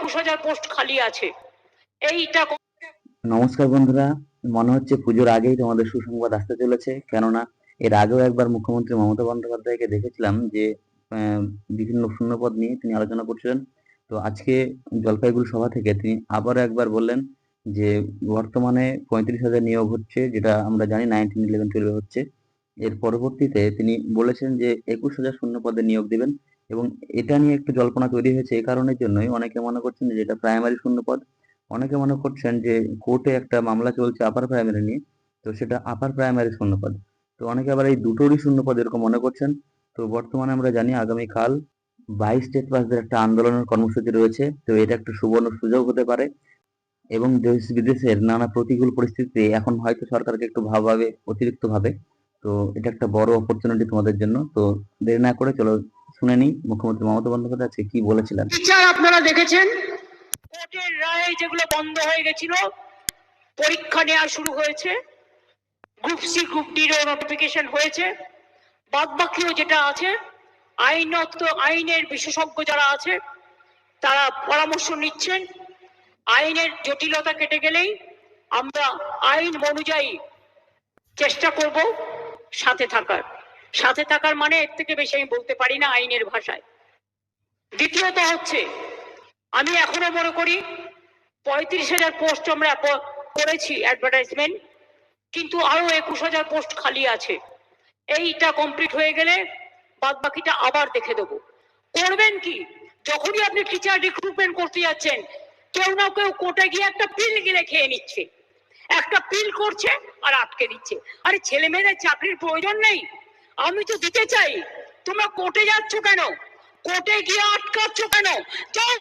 একুশ হাজার পোস্ট খালি আছে। এইটা নমস্কার বন্ধুরা, মনে হচ্ছে পুজোর আগেই তোমাদের সুসংবাদ আসতে চলেছে। কেননা, এর আগেও একবার মুখ্যমন্ত্রী মমতা বন্দ্যোপাধ্যায়কে দেখেছিলাম যে বিভিন্ন শূন্যপদ নিয়ে তিনি আলোচনা করছিলেন। তো আজকে জলপাইগুড়ি সভা থেকে তিনি আবারও একবার বললেন যে, বর্তমানে পঁয়ত্রিশ হাজার নিয়োগ হচ্ছে, যেটা আমরা জানি নাইনটিন ইলেভেন টুয়েলভে হচ্ছে। এর পরবর্তীতে তিনি বলেছেন যে, একুশ হাজার শূন্য পদে নিয়োগ দিবেন। এবং এটা নিয়ে একটু জল্পনা তৈরি হয়েছে এই কারণের জন্যই। অনেকে মনে করছেন যে এটা প্রাইমারি শূন্য পদ অনেকে মনে করছেন যে কোর্টে একটা মামলা চলছে আপার প্রাইমারি নিয়ে, তো সেটা আপার প্রাইমারি শূন্যপদ। তো অনেকে আবার এই দুটোরই শূন্যপদ এরকম মনে করছেন। তো বর্তমানে আমরা জানি আগামীকাল বাইশ স্টেট পাসদের একটা আন্দোলনের কর্মসূচি রয়েছে, তো এটা একটা সুবর্ণ সুযোগ হতে পারে এবং দেশ বিদেশের নানা প্রতিকূল পরিস্থিতিতে এখন হয়তো সরকারকে একটু ভাবাবে অতিরিক্ত ভাবে তো এটা একটা বড় অপরচুনিটি তোমাদের জন্য। তো দেরি না করে চলো শুনে নিই মুখ্যমন্ত্রী মমতা বন্দ্যোপাধ্যায় আজকে কি বলেছিলেন? টিচার আপনারা দেখেছেন? কোর্টের রায়ে যেগুলো বন্ধ হয়ে গেছিল পরীক্ষা নেওয়া শুরু হয়েছে গ্রুপ সি গ্রুপ ডির নোটিফিকেশন হয়েছে বাদ বাকিও যেটা আছে আইনত আইনের বিশেষজ্ঞ যারা আছে তারা পরামর্শ নিচ্ছেন আইনের জটিলতা কেটে গেলেই আমরা আইন অনুযায়ী চেষ্টা করব সাথে থাকার। সাথে থাকার মানে এর থেকে বেশি আমি বলতে পারি না আইনের ভাষায়। দ্বিতীয়ত হচ্ছে, আমি এখনও মনে করি পঁয়ত্রিশ হাজার পোস্ট আমরা করেছি অ্যাডভার্টাইজমেন্ট কিন্তু আরও একুশ হাজার পোস্ট খালি আছে। এইটা কমপ্লিট হয়ে গেলে বাদ বাকিটা আবার দেখে দেবো। করবেন কি? যখনই আপনি টিচার রিক্রুটমেন্ট করতে যাচ্ছেন, কেউ না কেউ কোর্টে গিয়ে একটা পিল গিলে খেয়ে নিচ্ছে। একটা পিল করছে আর আটকে দিচ্ছে। আরে ছেলে মেয়েদের চাকরির প্রয়োজন নেই। আমি তো দিতে চাই। তোমরা কোর্টে যাচ্ছ কেন? কোর্টে গিয়ে আটকাচ্ছ কেন?